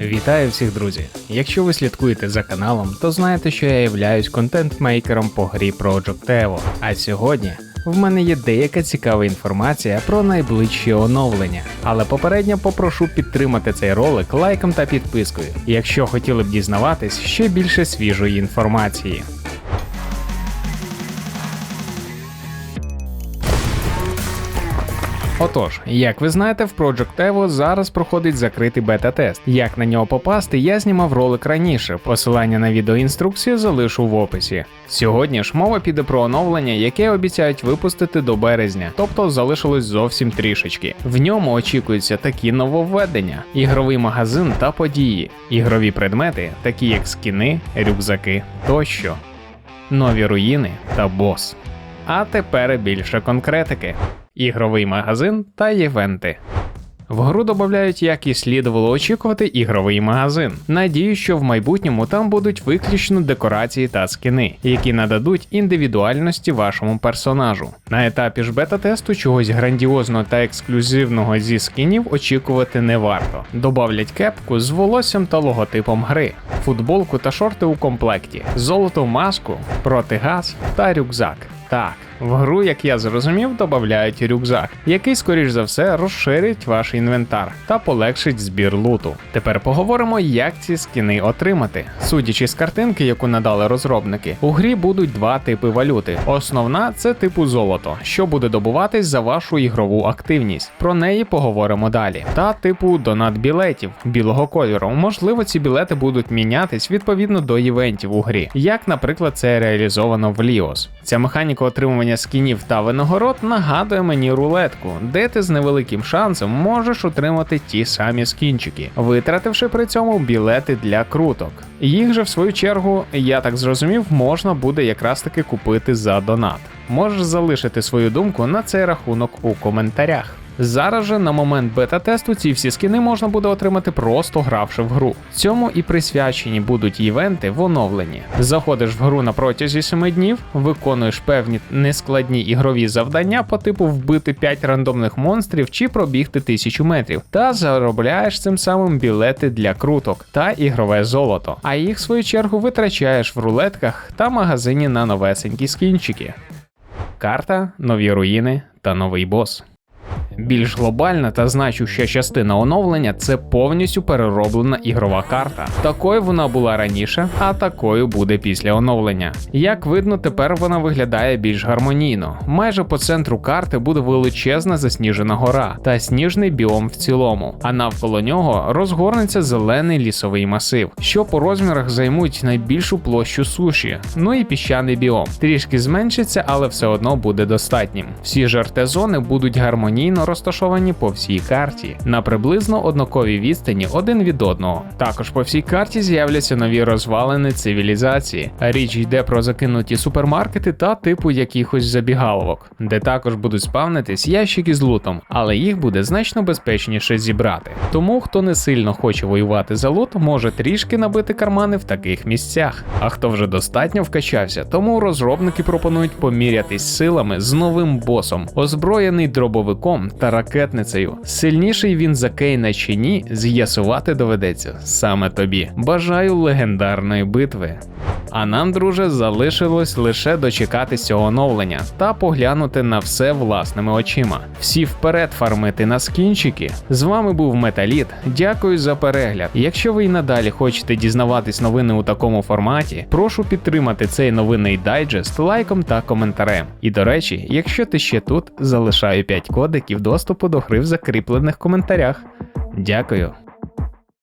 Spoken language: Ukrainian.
Вітаю всіх, друзі! Якщо ви слідкуєте за каналом, то знаєте, що я являюсь контент-мейкером по грі Project Evo. А сьогодні в мене є деяка цікава інформація про найближчі оновлення. Але попередньо попрошу підтримати цей ролик лайком та підпискою, якщо хотіли б дізнаватись ще більше свіжої інформації. Отож, як ви знаєте, в Project Evo зараз проходить закритий бета-тест. Як на нього попасти, я знімав ролик раніше. Посилання на відеоінструкцію залишу в описі. Сьогодні ж мова піде про оновлення, яке обіцяють випустити до березня, тобто залишилось зовсім трішечки. В ньому очікуються такі нововведення: ігровий магазин та події, ігрові предмети, такі як скіни, рюкзаки тощо, нові руїни та бос. А тепер більше конкретики ігровий магазин та євенти. В гру додають, як і слідувало очікувати, ігровий магазин. Надію, що в майбутньому там будуть виключно декорації та скини, які нададуть індивідуальності вашому персонажу. На етапі ж бета-тесту чогось грандіозного та ексклюзивного зі скінів очікувати не варто. Добавлять кепку з волоссям та логотипом гри, футболку та шорти у комплекті, золоту маску, протигаз та рюкзак. Так, в гру, як я зрозумів, додають рюкзак, який, скоріш за все, розширить ваш інвентар та полегшить збір луту. Тепер поговоримо, як ці скіни отримати. Судячи з картинки, яку надали розробники, у грі будуть два типи валюти. Основна це типу золото, що буде добуватись за вашу ігрову активність. Про неї поговоримо далі. Та типу донат білетів білого кольору. Можливо, ці білети будуть мінятись відповідно до івентів у грі, як, наприклад, це реалізовано в Ліос. Ця механіка отримування скінів та винагород нагадує мені рулетку, де ти з невеликим шансом можеш отримати ті самі скінчики, витративши при цьому білети для круток. Їх же, в свою чергу, я так зрозумів, можна буде якраз таки купити за донат. Можеш залишити свою думку на цей рахунок у коментарях. Зараз же на момент бета-тесту ці всі скини можна буде отримати просто гравши в гру. Цьому і присвячені будуть івенти в оновленні. Заходиш в гру на протязі 7 днів, виконуєш певні нескладні ігрові завдання по типу вбити 5 рандомних монстрів чи пробігти 1000 метрів, та заробляєш цим самим білети для круток та ігрове золото. А їх в свою чергу витрачаєш в рулетках та магазині на новесенькі скінчики. Карта, нові руїни та новий бос. Більш глобальна та значуща частина оновлення це повністю перероблена ігрова карта. Такою вона була раніше, а такою буде після оновлення. Як видно, тепер вона виглядає більш гармонійно. Майже по центру карти буде величезна засніжена гора та сніжний біом в цілому, а навколо нього розгорнеться зелений лісовий масив, що по розмірах займуть найбільшу площу суші. Ну і піщаний біом. Трішки зменшиться, але все одно буде достатнім. Всі жарте зони будуть гармонійно розташовані по всій карті на приблизно однаковій відстані один від одного. Також по всій карті з'являться нові розвалини цивілізації. Річ йде про закинуті супермаркети та типу якихось забігаловок, де також будуть спавнитись ящики з лутом, але їх буде значно безпечніше зібрати. Тому хто не сильно хоче воювати за лут, може трішки набити кармани в таких місцях. А хто вже достатньо вкачався, тому розробники пропонують помірятись силами з новим босом, озброєний дробовиком та ракетницею. Сильніший він за Кейна чи ні, з'ясувати доведеться саме тобі. Бажаю легендарної битви. А нам, друже, залишилось лише дочекатись цього оновлення та поглянути на все власними очима. Всі вперед фармити на скінчики. З вами був Металіт. Дякую за перегляд. Якщо ви й надалі хочете дізнаватись новини у такому форматі, прошу підтримати цей новинний дайджест лайком та коментарем. І до речі, якщо ти ще тут, залишаю 5 кодиків доступу до гри в закріплених коментарях. Дякую.